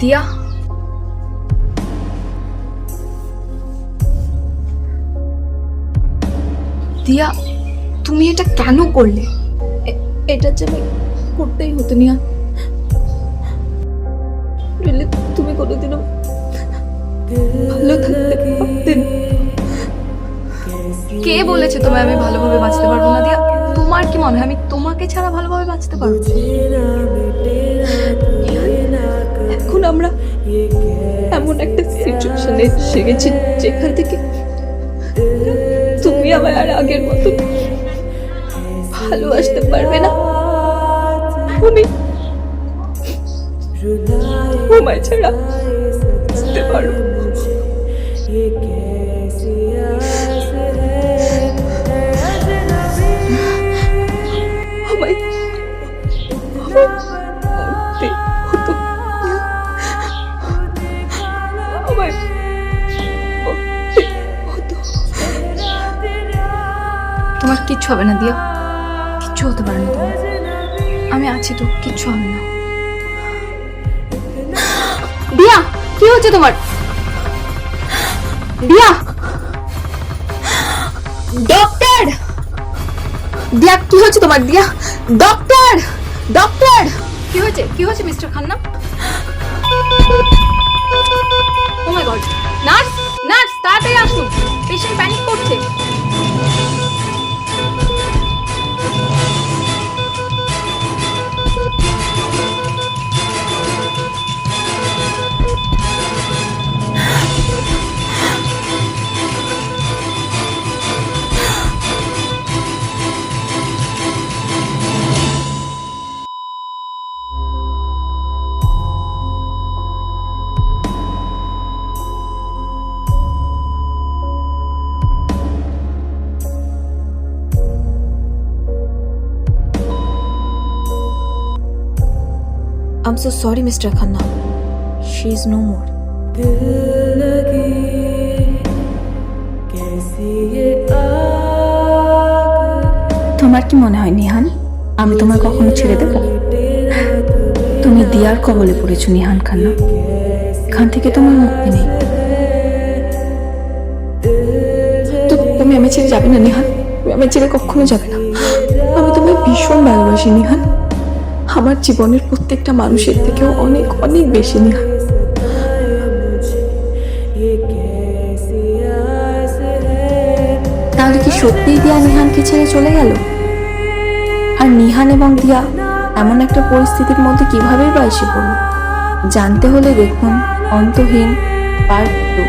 দিয়া। দিয়া, তুমি এটা কেন করলে? এটা যে আমি করতেই হতো নিয়া। তুমি কোনোদিনও ভালো থাকতে পারতে না। কে বলেছে তোমায় আমি ভালোভাবে বাঁচতে পারব না দিয়া? তোমার কি মনে হয়? আমি তোমাকে ছাড়া ভালোভাবে বাঁচতে পারব? সিচুয়েশনে এসে গেছি যেখান থেকে তুমি আমায় আর আগের মতো ভালোবাসতে পারবে না। তুমি আমায় ছাড়া বুঝতে পারো। আমায় আমায় তোমার কিচ্ছু হবে না দিয়া কিচ্ছু হতে পারে না তোমার। আমি আছি তো, কিচ্ছু হবে না। দিয়া, কি হচ্ছে তোমার? দিয়া। ডক্টর! দিয়া, কি হচ্ছে তোমার, দিয়া? ডক্টর! ডক্টর! কি হয়েছে? কি হয়েছে, mister Khanna? Oh my god nurse! I'm so sorry, Mr. Khanna. She is no more. তোমার কি মনে হয় নিহান আমি তোমার কখনো ছেড়ে দেব তুমি দিয়ার কবলে পড়েছো নিহান খান্না এখান থেকে তোমার মুক্তি নেই তো তুমি আমি ছেড়ে যাবে না নিহান তুমি ছেড়ে কখনো যাবে না আমি তোমায় ভীষণ ভালোবাসি নিহান আমার জীবনের প্রত্যেকটা মানুষের থেকেও অনেক অনেক বেশি নিহান তাহলে কি সত্যিই দিয়া নিহানকে ছেড়ে চলে গেল? আর নিহান এবং দিয়া এমন একটা পরিস্থিতির মধ্যে কিভাবেই বা এসে পড়ল? জানতে হলে দেখুন অন্তহীন পার্ট টু